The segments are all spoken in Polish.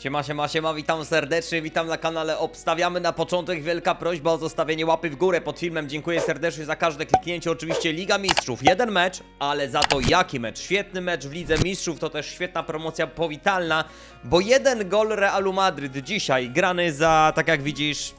Siema, siema, siema, witam serdecznie, witam na kanale Obstawiamy na początek wielka prośba o zostawienie łapy w górę pod filmem. Dziękuję serdecznie za każde kliknięcie. Oczywiście Liga Mistrzów, jeden mecz, ale za to jaki mecz? Świetny mecz w Lidze Mistrzów, to też świetna promocja powitalna, bo jeden gol Realu Madryt dzisiaj grany za, tak jak widzisz,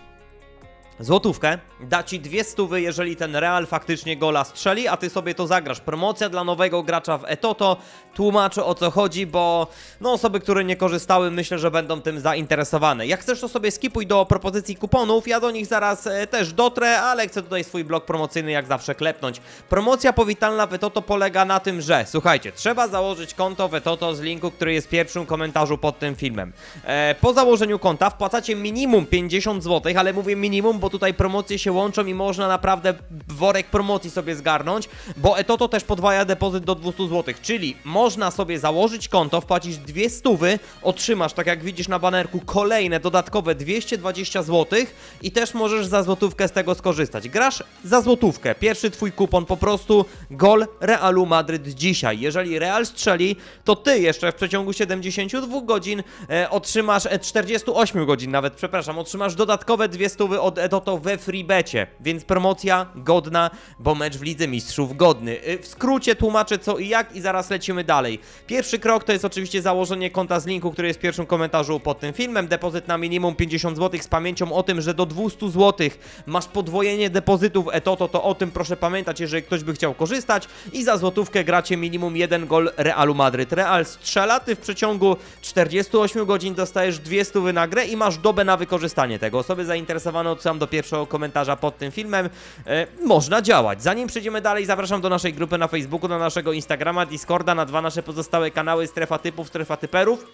złotówkę, da ci dwie stówy, jeżeli ten Real faktycznie gola strzeli, a ty sobie to zagrasz. Promocja dla nowego gracza w Etoto. Tłumaczę o co chodzi, bo no osoby, które nie korzystały, myślę, że będą tym zainteresowane. Jak chcesz, to sobie skipuj do propozycji kuponów. Ja do nich zaraz e, też dotrę, ale chcę tutaj swój blok promocyjny jak zawsze klepnąć. Promocja powitalna w Etoto polega na tym, że słuchajcie, trzeba założyć konto w Etoto z linku, który jest w pierwszym komentarzu pod tym filmem. E, po założeniu konta wpłacacie minimum 50 zł, ale mówię minimum, bo tutaj promocje się łączą i można naprawdę worek promocji sobie zgarnąć, bo Etoto też podwaja depozyt do 200 zł, czyli można sobie założyć konto, wpłacić dwie stówy, otrzymasz, tak jak widzisz na banerku, kolejne dodatkowe 220 zł i też możesz za złotówkę z tego skorzystać. Grasz za złotówkę. Pierwszy twój kupon po prostu gol Realu Madryt dzisiaj. Jeżeli Real strzeli, to ty jeszcze w przeciągu 72 godzin e, otrzymasz, e, 48 godzin nawet, przepraszam, otrzymasz dodatkowe dwie stówy od Etoto we freebecie, więc promocja godna, bo mecz w Lidze Mistrzów godny. E, W skrócie tłumaczę co i jak i zaraz lecimy dalej. Pierwszy krok to jest oczywiście założenie konta z linku, który jest w pierwszym komentarzu pod tym filmem. Depozyt na minimum 50 zł z pamięcią o tym, że do 200 zł masz podwojenie depozytów Etoto, to o tym proszę pamiętać, jeżeli ktoś by chciał korzystać i za złotówkę gracie minimum jeden gol Realu Madryt. Real strzela, ty w przeciągu 48 godzin dostajesz dwie stówy na grę i masz dobę na wykorzystanie tego. Osoby zainteresowane odsyłam do pierwszego komentarza pod tym filmem. E, można działać. Zanim przejdziemy dalej, zapraszam do naszej grupy na Facebooku, na naszego Instagrama, Discorda, na dwa nasze pozostałe kanały Strefa Typów, Strefa Typerów.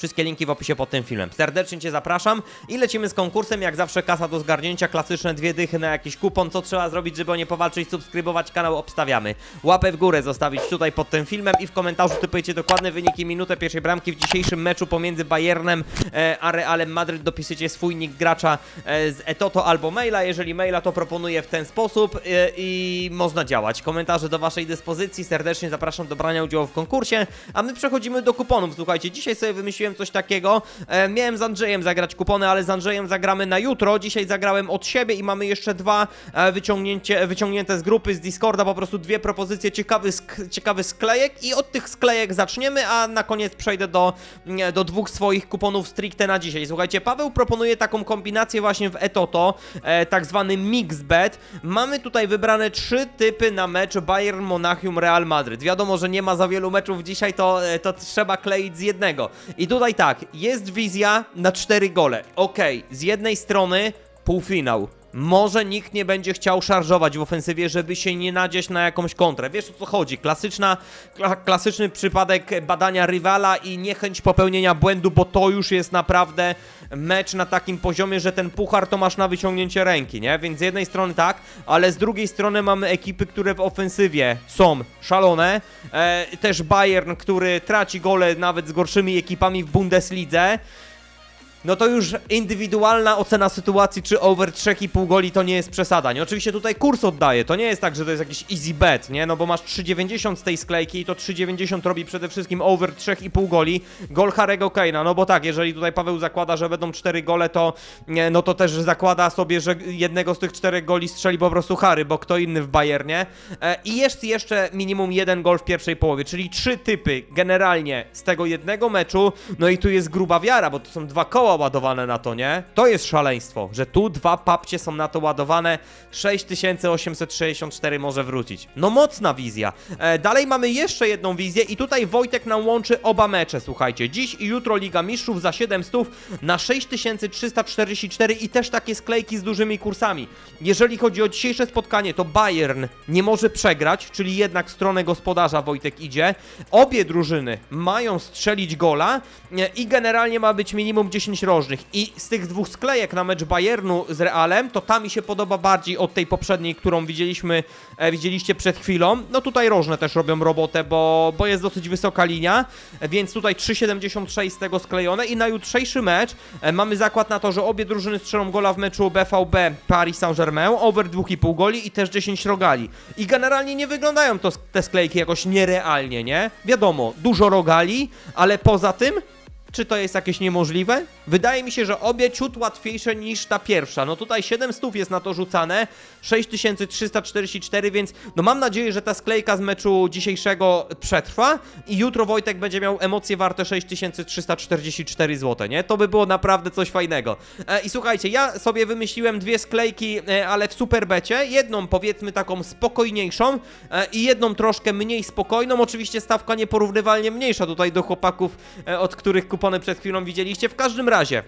Wszystkie linki w opisie pod tym filmem. Serdecznie Cię zapraszam i lecimy z konkursem. Jak zawsze kasa do zgarnięcia, klasyczne dwie dychy na jakiś kupon. Co trzeba zrobić, żeby o nie powalczyć? Subskrybować kanał, obstawiamy. Łapę w górę zostawić tutaj pod tym filmem i w komentarzu typujecie dokładne wyniki minutę pierwszej bramki w dzisiejszym meczu pomiędzy Bayernem e, a Realem Madryt. Dopiszecie swój nick gracza e, z Etoto albo maila. Jeżeli maila, to proponuję w ten sposób e, i można działać. Komentarze do Waszej dyspozycji. Serdecznie zapraszam do brania udziału w konkursie, a my przechodzimy do kuponów. Słuchajcie, dzisiaj sobie wymyśliłem coś takiego. E, miałem z Andrzejem zagrać kupony, ale z Andrzejem zagramy na jutro. Dzisiaj zagrałem od siebie i mamy jeszcze dwa e, wyciągnięcie, wyciągnięte z grupy, z Discorda, po prostu dwie propozycje ciekawych, sk- ciekawych sklejek i od tych sklejek zaczniemy, a na koniec przejdę do, mm, do dwóch swoich kuponów stricte na dzisiaj. Słuchajcie, Paweł proponuje taką kombinację właśnie w Etoto, e, tak zwany mixbet. Mamy tutaj wybrane trzy typy na mecz Bayern Monachium Real Madryt. Wiadomo, że nie ma za wielu meczów dzisiaj, to, e, to trzeba kleić z jednego. I tutaj tak, jest wizja na cztery gole. Okej, z jednej strony półfinał. Może nikt nie będzie chciał szarżować w ofensywie, żeby się nie nadzieć na jakąś kontrę. Wiesz o co chodzi? Klasyczna, kla, klasyczny przypadek badania rywala i niechęć popełnienia błędu, bo to już jest naprawdę mecz na takim poziomie, że ten puchar to masz na wyciągnięcie ręki, nie? Więc z jednej strony tak, ale z drugiej strony mamy ekipy, które w ofensywie są szalone. E, też Bayern, który traci gole nawet z gorszymi ekipami w Bundeslidze. No to już indywidualna ocena sytuacji, czy over 3,5 goli to nie jest przesada. Nie? Oczywiście tutaj kurs oddaje, to nie jest tak, że to jest jakiś easy bet, nie? No bo masz 3,90 z tej sklejki i to 3,90 robi przede wszystkim over 3,5 goli. Gol Harego Kane'a, no bo tak, jeżeli tutaj Paweł zakłada, że będą 4 gole, to nie, no to też zakłada sobie, że jednego z tych 4 goli strzeli po prostu Harry, bo kto inny w Bayernie. E, I jest jeszcze minimum jeden gol w pierwszej połowie, czyli trzy typy generalnie z tego jednego meczu. No i tu jest gruba wiara, bo to są dwa koła ładowane na to, nie? To jest szaleństwo, że tu dwa papcie są na to ładowane. 6864 może wrócić. No mocna wizja. E, dalej mamy jeszcze jedną wizję i tutaj Wojtek nam łączy oba mecze, słuchajcie. Dziś i jutro Liga Mistrzów za 700 na 6344 i też takie sklejki z dużymi kursami. Jeżeli chodzi o dzisiejsze spotkanie, to Bayern nie może przegrać, czyli jednak w stronę gospodarza Wojtek idzie. Obie drużyny mają strzelić gola e, i generalnie ma być minimum 10 rożnych. I z tych dwóch sklejek na mecz Bayernu z Realem, to ta mi się podoba bardziej od tej poprzedniej, którą widzieliśmy, e, widzieliście przed chwilą. No tutaj rożne też robią robotę, bo, bo jest dosyć wysoka linia, więc tutaj 3,76 z tego sklejone i na jutrzejszy mecz e, mamy zakład na to, że obie drużyny strzelą gola w meczu BVB Paris Saint-Germain, over 2,5 goli i też 10 rogali. I generalnie nie wyglądają to, te sklejki jakoś nierealnie, nie? Wiadomo, dużo rogali, ale poza tym Czy to jest jakieś niemożliwe? Wydaje mi się, że obie ciut łatwiejsze niż ta pierwsza. No tutaj 7 stów jest na to rzucane, 6344, więc no mam nadzieję, że ta sklejka z meczu dzisiejszego przetrwa i jutro Wojtek będzie miał emocje warte 6344 zł, nie? To by było naprawdę coś fajnego. E, I słuchajcie, ja sobie wymyśliłem dwie sklejki, e, ale w superbecie. Jedną powiedzmy taką spokojniejszą e, i jedną troszkę mniej spokojną. Oczywiście stawka nieporównywalnie mniejsza tutaj do chłopaków, e, od których kupony przed chwilą widzieliście. W każdym razie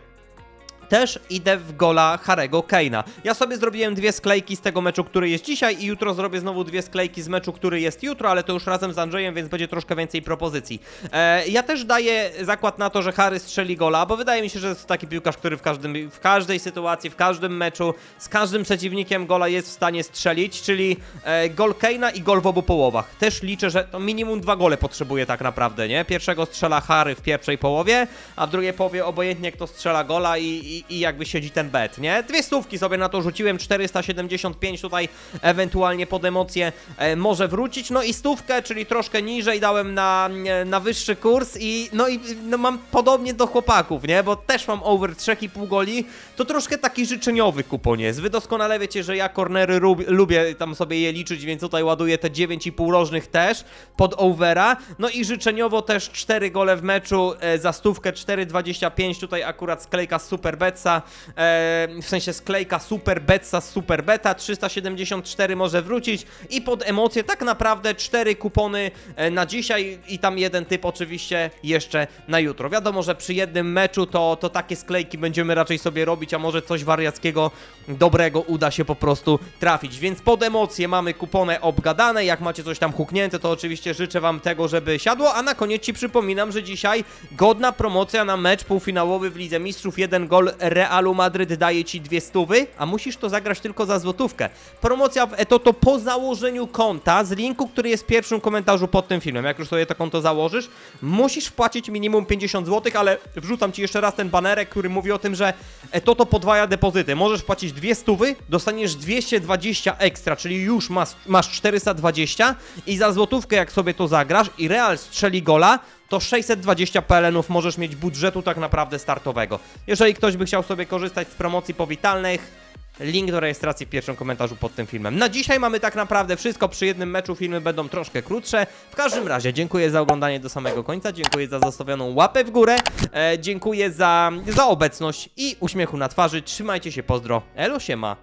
też idę w gola Harego Kane'a. Ja sobie zrobiłem dwie sklejki z tego meczu, który jest dzisiaj i jutro zrobię znowu dwie sklejki z meczu, który jest jutro, ale to już razem z Andrzejem, więc będzie troszkę więcej propozycji. E, ja też daję zakład na to, że Harry strzeli gola, bo wydaje mi się, że jest taki piłkarz, który w, każdym, w każdej sytuacji, w każdym meczu, z każdym przeciwnikiem gola jest w stanie strzelić, czyli e, gol Kane'a i gol w obu połowach. Też liczę, że to minimum dwa gole potrzebuje tak naprawdę, nie? Pierwszego strzela Harry w pierwszej połowie, a w drugiej połowie obojętnie kto strzela gola i, i, i jakby siedzi ten bet, nie? Dwie stówki sobie na to rzuciłem, 475 tutaj ewentualnie pod emocje e, może wrócić, no i stówkę, czyli troszkę niżej dałem na, e, na wyższy kurs i no i no mam podobnie do chłopaków, nie? Bo też mam over 3,5 goli, to troszkę taki życzeniowy kupon jest. Wy doskonale wiecie, że ja cornery lub, lubię tam sobie je liczyć, więc tutaj ładuję te 9,5 rożnych też pod overa, no i życzeniowo też 4 gole w meczu e, za stówkę 4,25, tutaj akurat sklejka z Super Betsa, e, w sensie sklejka Super Betsa z Super Beta, 374 może wrócić i pod emocje tak naprawdę 4 kupony e, na dzisiaj i tam jeden typ oczywiście jeszcze na jutro. Wiadomo, że przy jednym meczu to, to takie sklejki będziemy raczej sobie robić, a może coś wariackiego dobrego uda się po prostu trafić. Więc pod emocje mamy kupony obgadane, jak macie coś tam huknięte, to oczywiście życzę wam tego, żeby siadło, a na koniec ci przypominam, że dzisiaj godna promocja na mecz półfinałowy w Lidze Mistrzów, jeden gol Realu Madryt daje ci dwie stówy, a musisz to zagrać tylko za złotówkę. Promocja w Etoto po założeniu konta z linku, który jest w pierwszym komentarzu pod tym filmem. Jak już sobie to konto założysz, musisz wpłacić minimum 50 zł, ale wrzucam ci jeszcze raz ten banerek, który mówi o tym, że Etoto podwaja depozyty. Możesz płacić dwie stówy, dostaniesz 220 ekstra, czyli już masz, masz 420 i za złotówkę jak sobie to zagrasz i Real strzeli gola, to 620 PLN-ów możesz mieć budżetu tak naprawdę startowego. Jeżeli ktoś by chciał sobie korzystać z promocji powitalnych, link do rejestracji w pierwszym komentarzu pod tym filmem. Na dzisiaj mamy tak naprawdę wszystko. Przy jednym meczu filmy będą troszkę krótsze. W każdym razie dziękuję za oglądanie do samego końca, dziękuję za zostawioną łapę w górę, e, dziękuję za, za obecność i uśmiechu na twarzy. Trzymajcie się, pozdro. Elo siema.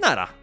Nara.